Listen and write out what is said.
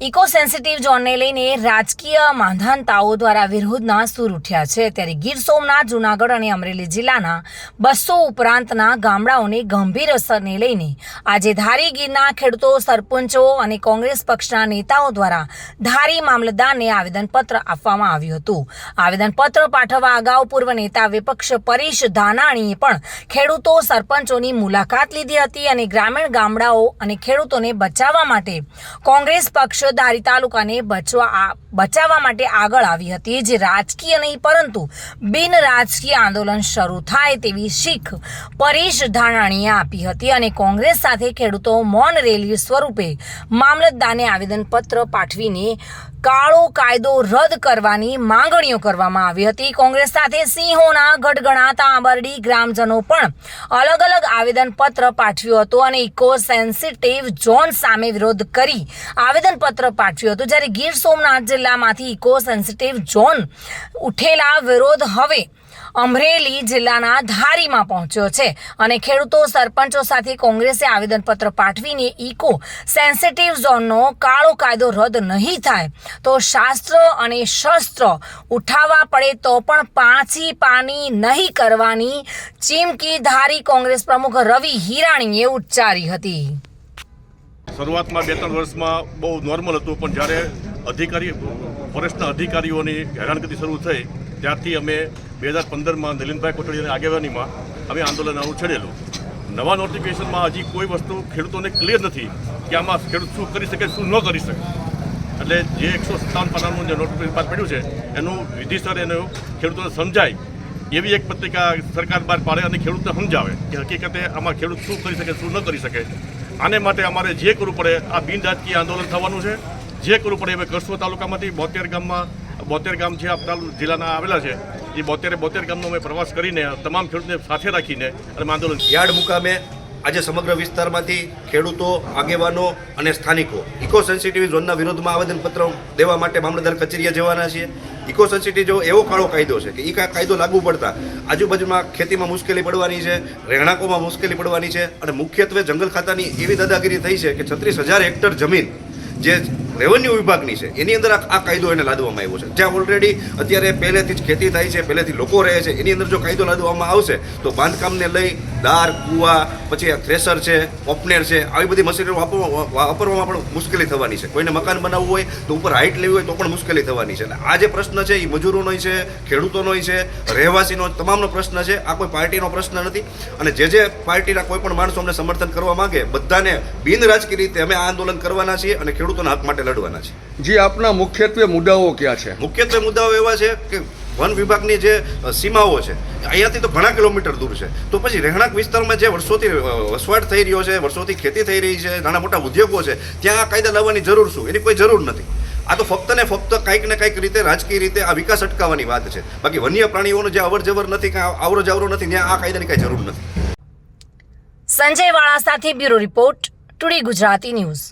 Eco sensitive ઝોનને લઈને રાજકીય માંધાનતાઓ દ્વારા વિરોધના સૂર ઉઠ્યા છે. ત્યારે ગીર સોમનાથ, જૂનાગઢ અને અમરેલી જિલ્લાના બસો ઉપરાંતના ગામડાઓને ગંભીર અસરને લઈને આજે ધારી ગીરના ખેડૂતો, સરપંચો અને કોંગ્રેસ પક્ષના નેતાઓ દ્વારા ધારી મામલતદારને આવેદનપત્ર આપવામાં આવ્યું હતું. આવેદનપત્ર પાઠવવા અગાઉ પૂર્વ નેતા વિપક્ષ પરેશ ધાનાણીએ પણ ખેડૂતો, સરપંચોની મુલાકાત લીધી હતી અને ગ્રામીણ ગામડાઓ અને ખેડૂતોને બચાવવા માટે કોંગ્રેસ પક્ષ ધારી તાલુકાને બચવા બચાવવા માટે આગળ આવી હતી, જે રાજકીય નહીં, પરંતુ બિન રાજકીય આંદોલન શરૂ થાય તેવી શીખ પરેશ ધાનાણીએ આપી હતી અને કોંગ્રેસ સાથે ખેડૂતો મૌન રેલી સ્વરૂપે મામલતદારને આવેદનપત્ર પાઠવીને કાળો કાયદો રદ કરવાની માંગણીઓ કરવામાં આવી હતી. કોંગ્રેસ સાથે સિંહોના ગઢગણાતા આંબરડી ગ્રામજનો પણ અલગ અલગ આવેદનપત્ર પાઠવ્યું હતું અને ઇકો સેન્સિટિવ ઝોન સામે વિરોધ કરી આવેદનપત્ર પાઠવ્યું હતું. જ્યારે ગીર સોમનાથ જિલ્લામાંથી ઇકો સેન્સિટિવ ઝોન ઉઠેલા વિરોધ હવે અમરેલી જિલ્લાના ધારીમાં પહોંચ્યો છે અને ખેડૂતો સરપંચો સાથે કોંગ્રેસે આવેદનપત્ર પાઠવીને ઇકો સેન્સિટિવ ઝોનનો કાળો કાયદો રદ નહીં થાય તો શાસ્ત્ર અને શસ્ત્ર ઉઠાવવા પડે તો પણ પાછી પાની નહીં કરવાની ચીમકી ધારી કોંગ્રેસ પ્રમુખ રવિ હિરાણીએ ઉચ્ચારી હતી. શરૂઆતમાં બે ત્રણ વર્ષમાં બહુ નોર્મલ હતું, પણ જ્યારે અધિકારી, ફોરેસ્ટના અધિકારીઓની હેરાનગતિ શરૂ થઈ ત્યારથી અમે બે હજાર પંદરમાં નલિનભાઈ કોટડીયાની આગેવાનીમાં અમે આંદોલન છેડેલું. નવા નોટિફિકેશનમાં હજી કોઈ વસ્તુ ખેડૂતોને ક્લિયર નથી કે આમાં ખેડૂત શું કરી શકે, શું ન કરી શકે. એટલે જે એકસો સત્તાવન પાનાનું જે નોટિફિકેશન બહાર પડ્યું છે, એનું વિધિસર એનું ખેડૂતોને સમજાય. એવી એક પત્રિકા સરકાર બહાર પાડે અને ખેડૂતને સમજાવે કે હકીકતે આમાં ખેડૂત શું કરી શકે, શું ન કરી શકે. આને માટે અમારે જે કરવું પડે, આ બિન રાજકીય આંદોલન થવાનું છે. જે કરવું પડે અમે કરસો તાલુકામાંથી બોતેર ગામમાં બોતેર ગામ છે આપણા જિલ્લાના આવેલા છે, એ બોતેરે બોતેર ગામનો અમે પ્રવાસ કરીને તમામ ખેડૂતને સાથે રાખીને અને આંદોલન યાર્ડ મુકામે આજે સમગ્ર વિસ્તારમાંથી ખેડૂતો, આગેવાનો અને સ્થાનિકો ઇકો સેન્સિટિવ ઝોનના વિરોધમાં આવેદનપત્ર દેવા માટે મામલતદાર કચેરીએ જવાના છીએ. ઇકો સેન્સિટિવ જો એવો કાળો કાયદો છે કે એ કાયદો લાગુ પડતા આજુબાજુમાં ખેતીમાં મુશ્કેલી પડવાની છે, રહેણાંકોમાં મુશ્કેલી પડવાની છે અને મુખ્યત્વે જંગલ ખાતાની એવી દાદાગીરી થઈ છે કે છત્રીસ હજાર હેક્ટર જમીન જે રેવન્યુ વિભાગની છે. એની અંદર આ કાયદો એને લાદવામાં આવ્યો છે. જ્યાં ઓલરેડી અત્યારે પહેલેથી જ ખેતી થાય છે, પહેલેથી લોકો રહે છે. એની અંદર જો કાયદો લાદવામાં આવશે, તો બાંધકામને લઈ દાર, કુવા, પછી આ થ્રેસર છે, ઓપનેર છે, આવી બધી મશીનરી વાપરવા- વાપરવામાં પણ મુશ્કેલી થવાની છે. કોઈને મકાન બનાવવું હોય, તો ઉપર હાઇટ લેવી હોય, તો પણ મુશ્કેલી થવાની છે. અને આ જે પ્રશ્ન છે એ મજૂરોનો છે ખેડૂતોનો છે, રહેવાસીનો તમામનો પ્રશ્ન છે. આ કોઈ પાર્ટીનો પ્રશ્ન નથી. અને જે જે પાર્ટીના કોઈ પણ માણસો અમને સમર્થન કરવા માંગે, બધાને બિનરાજકી રીતે અમે આ આંદોલન કરવાના છીએ અને ખેડૂતોના હક માટે લડવાના છે. જી આપના મુખ્યત્વે મુદ્દાઓ ક્યાં છે? મુખ્યત્વે મુદ્દાઓ એવા છે કે વન વિભાગની જે સીમાઓ છે અહીંયાથી તો ઘણા કિલોમીટર દૂર છે. તો પછી રહેણાંક વિસ્તારમાં જે વર્ષોથી વસવાટ થઈ રહ્યો છે વર્ષોથી ખેતી થઈ રહી છે નાના મોટા ઉદ્યોગો છે ત્યાં આ કાયદા લાવવાની જરૂર શું? એની કોઈ જરૂર નથી. આ તો ફક્ત ને ફક્ત કંઈક ને કંઈક રીતે રાજકીય રીતે આ વિકાસ અટકાવવાની વાત છે. બાકી વન્ય પ્રાણીઓનો જે અવર જવર નથી કે આવરો જાવરો નથી ત્યાં આ કાયદાની કાંઈ જરૂર નથી. સંજય વાળા સાથે bureau report today Gujarati news.